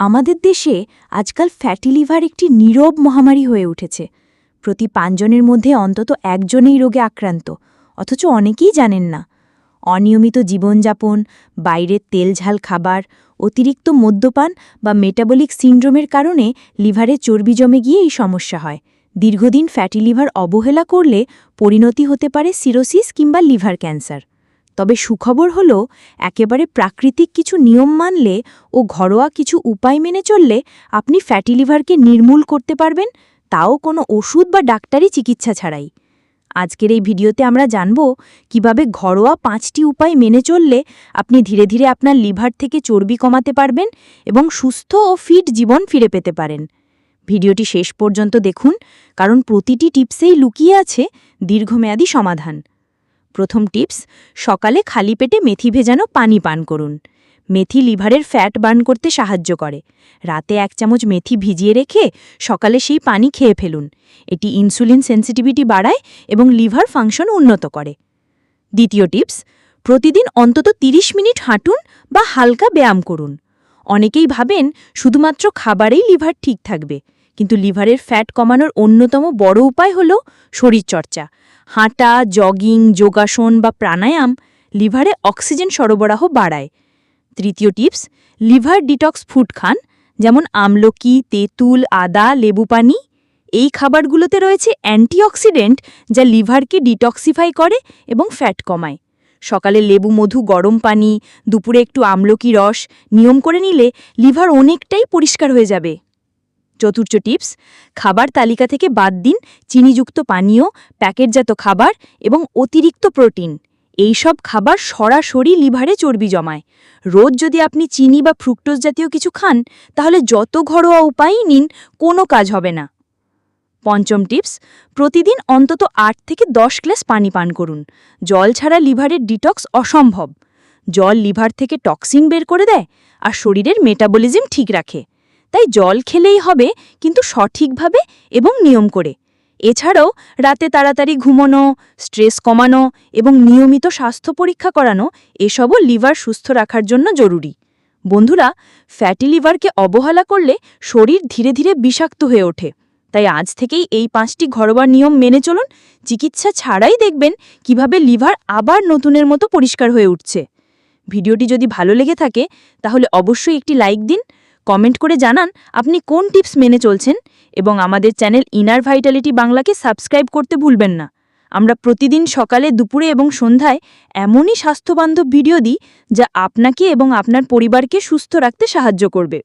আমাদের দেশে আজকাল ফ্যাটি লিভার একটি নীরব মহামারী হয়ে উঠেছে। প্রতি পাঁচজনের মধ্যে অন্তত একজনেই রোগে আক্রান্ত, অথচ অনেকেই জানেন না। অনিয়মিত জীবনযাপন, বাইরের তেলঝাল খাবার, অতিরিক্ত মদ্যপান বা মেটাবলিক সিন্ড্রোমের কারণে লিভারে চর্বি জমে গিয়ে এই সমস্যা হয়। দীর্ঘদিন ফ্যাটি লিভার অবহেলা করলে পরিণতি হতে পারে সিরোসিস কিংবা লিভার ক্যান্সার। তবে সুখবর হল, একেবারে প্রাকৃতিক কিছু নিয়ম মানলে ও ঘরোয়া কিছু উপায় মেনে চললে আপনি ফ্যাটি লিভারকে নির্মূল করতে পারবেন, তাও কোনো ওষুধ বা ডাক্তারি চিকিৎসা ছাড়াই। আজকের এই ভিডিওতে আমরা জানব কীভাবে ঘরোয়া পাঁচটি উপায় মেনে চললে আপনি ধীরে ধীরে আপনার লিভার থেকে চর্বি কমাতে পারবেন এবং সুস্থ ও ফিট জীবন ফিরে পেতে পারেন। ভিডিওটি শেষ পর্যন্ত দেখুন, কারণ প্রতিটি টিপসেই লুকিয়ে আছে দীর্ঘমেয়াদী সমাধান। প্রথম টিপস, সকালে খালি পেটে মেথি ভেজানো পানি পান করুন। মেথি লিভারের ফ্যাট বার্ন করতে সাহায্য করে। রাতে এক চামচ মেথি ভিজিয়ে রেখে সকালে সেই পানি খেয়ে ফেলুন। এটি ইনসুলিন সেন্সিটিভিটি বাড়ায় এবং লিভার ফাংশন উন্নত করে। দ্বিতীয় টিপস, প্রতিদিন অন্তত ৩০ মিনিট হাঁটুন বা হালকা ব্যায়াম করুন। অনেকেই ভাবেন শুধুমাত্র খাবারেই লিভার ঠিক থাকবে, কিন্তু লিভারের ফ্যাট কমানোর অন্যতম বড় উপায় হল শরীরচর্চা। হাঁটা জগিং যোগাসন বা প্রাণায়াম লিভারে অক্সিজেন সরবরাহ বাড়ায়। তৃতীয় টিপস, লিভার ডিটক্স ফুড খান, যেমন আমলকি, তেঁতুল, আদা, লেবু পানি। এই খাবারগুলোতে রয়েছে অ্যান্টিঅক্সিডেন্ট যা লিভারকে ডিটক্সিফাই করে এবং ফ্যাট কমায়। সকালে লেবু, মধু, গরম পানি, দুপুরে একটু আমলকি রস নিয়ম করে নিলে লিভার অনেকটাই পরিষ্কার হয়ে যাবে। চতুর্থ টিপস, খাবার তালিকা থেকে বাদ দিন চিনিযুক্ত পানীয়, প্যাকেটজাত খাবার এবং অতিরিক্ত প্রোটিন। এই সব খাবার সরাসরি লিভারে চর্বি জমায়। রোজ যদি আপনি চিনি বা ফ্রুক্টোজ জাতীয় কিছু খান, তাহলে যত ঘরোয়া উপায়ই নিন, কোনো কাজ হবে না। পঞ্চম টিপস, প্রতিদিন অন্তত আট থেকে দশ গ্লাস পানি পান করুন। জল ছাড়া লিভারের ডিটক্স অসম্ভব। জল লিভার থেকে টক্সিন বের করে দেয় আর শরীরের মেটাবলিজম ঠিক রাখে। তাই জল খেলেই হবে, কিন্তু সঠিকভাবে এবং নিয়ম করে। এছাড়াও, রাতে তাড়াতাড়ি ঘুমোনো, স্ট্রেস কমানো এবং নিয়মিত স্বাস্থ্য পরীক্ষা করানো, এসবও লিভার সুস্থ রাখার জন্য জরুরি। বন্ধুরা, ফ্যাটি লিভারকে অবহেলা করলে শরীর ধীরে ধীরে বিষাক্ত হয়ে ওঠে। তাই আজ থেকেই এই পাঁচটি ঘরোয়া নিয়ম মেনে চলুন। চিকিৎসা ছাড়াই দেখবেন কীভাবে লিভার আবার নতুনের মতো পরিষ্কার হয়ে উঠছে। ভিডিওটি যদি ভালো লেগে থাকে, তাহলে অবশ্যই একটি লাইক দিন কমেন্ট করে জানান আপনি কোন টিপস মেনে চলছেন এবং আমাদের চ্যানেল ইনার ভাইটালিটি বাংলাকে সাবস্ক্রাইব করতে ভুলবেন না। আমরা প্রতিদিন সকালে, দুপুরে এবং সন্ধ্যায় এমনই স্বাস্থ্যবান্ধব ভিডিও দিই যা আপনাকে এবং আপনার পরিবারকে সুস্থ রাখতে সাহায্য করবে।